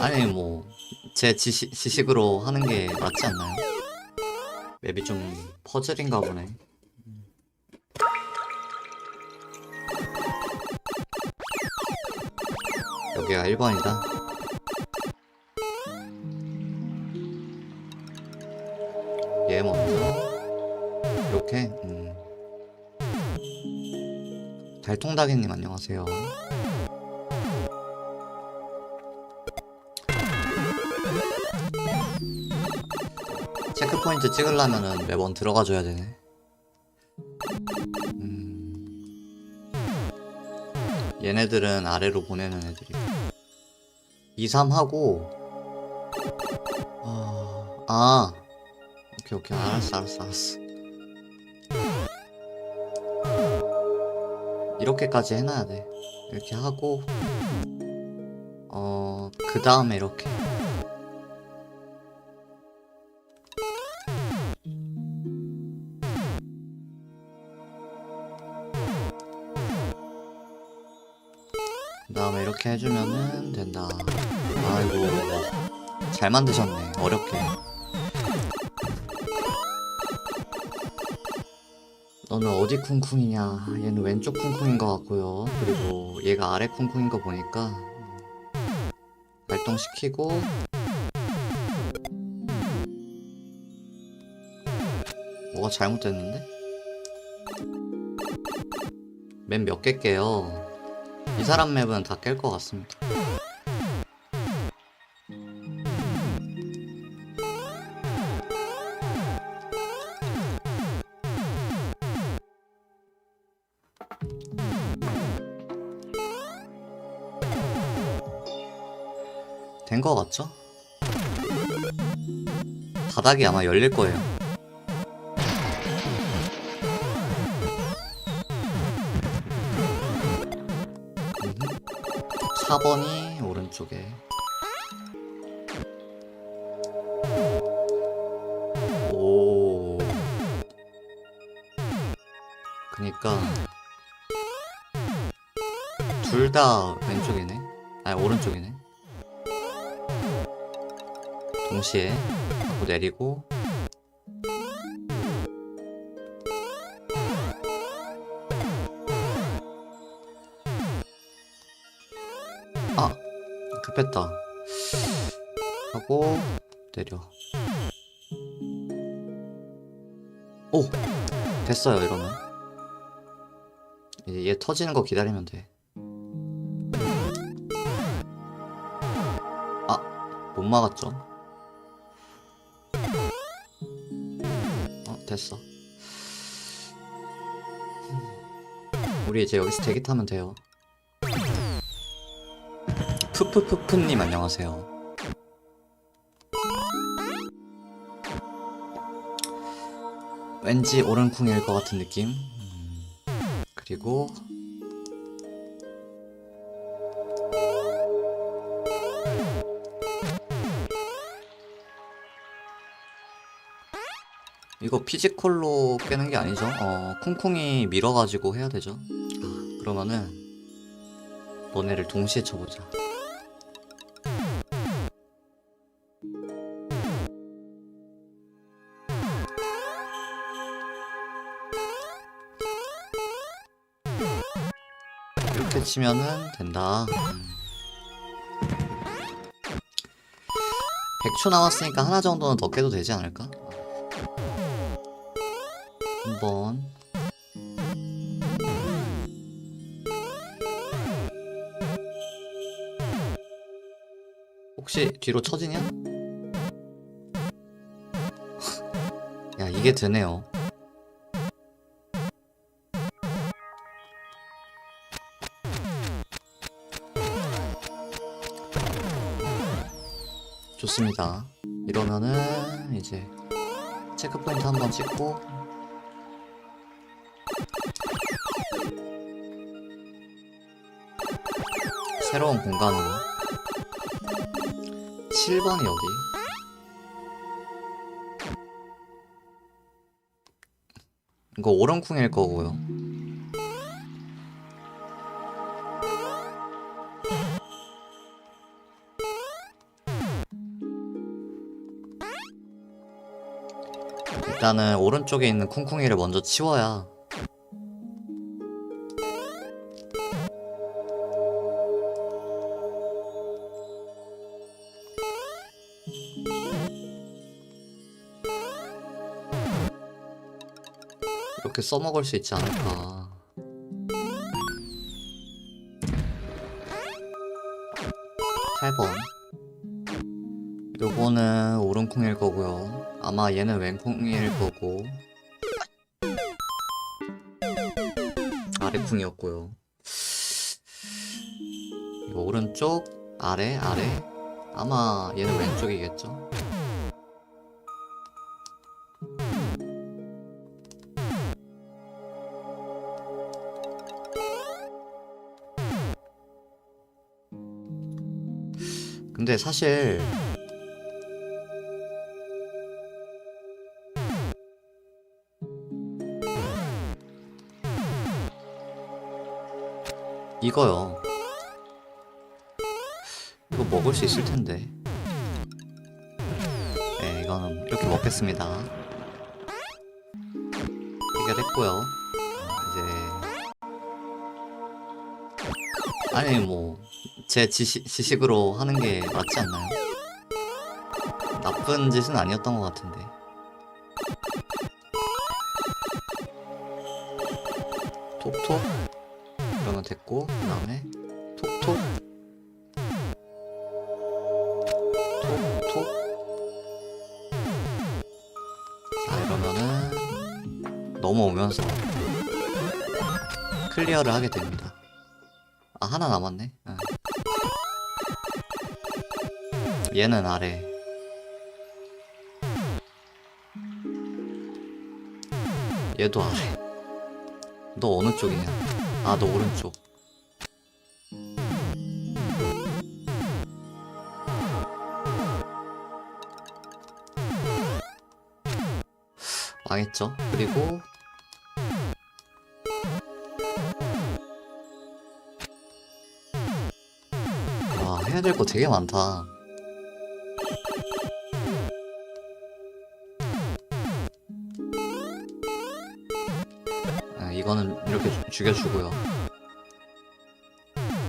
아니 뭐 제 지식, 지식으로 하는 게 맞지 않나요? 맵이 좀 퍼즐인가 보네. 여기가 1번이다. 얘 먼저 이렇게 음. 달통다기님 안녕하세요. 체크포인트 찍으려면은 매번 들어가줘야 되네. 음. 얘네들은 아래로 보내는 애들이. 2, 3 하고. 아, 아. 오케이, 오케이. 알았어, 알았어, 알았어. 이렇게까지 해놔야 돼. 이렇게 하고. 어, 그 다음에 이렇게. 그 다음에 이렇게 해주면은 된다. 아이고, 잘 만드셨네. 어렵게. 너는 어디 쿵쿵이냐? 얘는 왼쪽 쿵쿵인 것 같고요. 그리고 얘가 아래 쿵쿵인 거 보니까 발동시키고 뭐가 잘못됐는데? 맵몇개 깨요? 이 사람 맵은 다 깰 것 같습니다. 된 것 같죠? 바닥이 아마 열릴 거예요. 4번이 오른쪽에. 오. 그니까 둘 다 왼쪽이네. 아니 오른쪽이네. 동시에 하고 내리고 급했다 하고 내려 오 됐어요 이러면 이제 얘 터지는 거 기다리면 돼 아, 못 막았죠? 어, 됐어. 우리 이제 여기서 대기 타면 돼요. 푸푸푸푸님 안녕하세요. 왠지 오른쿵일 것 같은 느낌. 음, 그리고 이거 피지컬로 깨는 게 아니죠? 어, 쿵쿵이 밀어가지고 해야 되죠? 아, 그러면은 너네를 동시에 쳐보자. 이렇게 치면은 된다. 음. 100초 남았으니까 하나 정도는 더 깨도 되지 않을까? 한번 혹시 뒤로 처지냐? 야 이게 되네요 좋습니다. 이러면은 이제 체크포인트 한번 찍고. 새로운 공간으로. 7번이 어디? 이거 오른쿵일 거고요 일단은 오른쪽에 있는 쿵쿵이를 먼저 치워야 이렇게 써먹을 수 있지 않을까. 팔번 요거는 오른콩일 거고요. 아마 얘는 왼콩일 거고. 아래콩이었고요. 이거 오른쪽, 아래, 아래. 아마 얘는 왼쪽이겠죠? 근데 사실 이거요. 이거 먹을 수 있을 텐데. 네, 이거는 이렇게 먹겠습니다. 해결했고요. 이제 아니 뭐 제 지식, 지식으로 하는 게 맞지 않나요? 나쁜 짓은 아니었던 것 같은데. 톡톡 이러면 됐고 그 다음에 톡톡. 톡톡. 자 이러면은 넘어오면서 클리어를 하게 됩니다. 아 하나 남았네. 응. 얘는 아래. 얘도 아래. 너 어느 쪽이냐 아너 오른쪽. 망했죠? 그리고 와 해야 될 거 되게 많다. 아, 이거는 이렇게 주- 죽여주고요.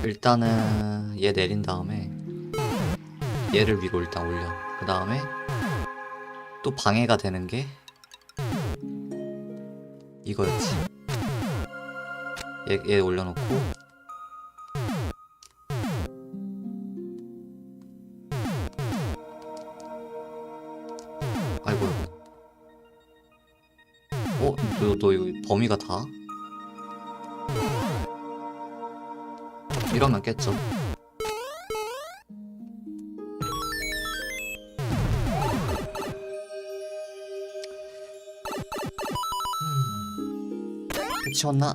일단은 얘 내린 다음에 얘를 위로 일단 올려. 그 다음에 또 방해가 되는 게 이거였지. 얘, 얘 올려놓고 아이고 어? 너, 너 범위가 다? 이러면 깼죠. 음, 해치웠나?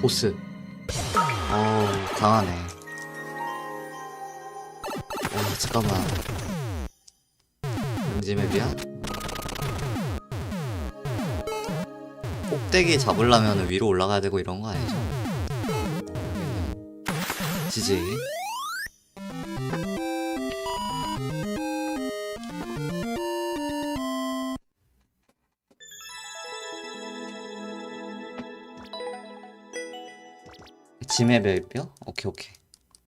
보스. 어우, 강하네. 와, 잠깐만. 응지맵이야? 꼭대기 잡으려면 위로 올라가야 되고 이런 거 아니죠? 지지. 지맵의 뼈? 오케이 오케이.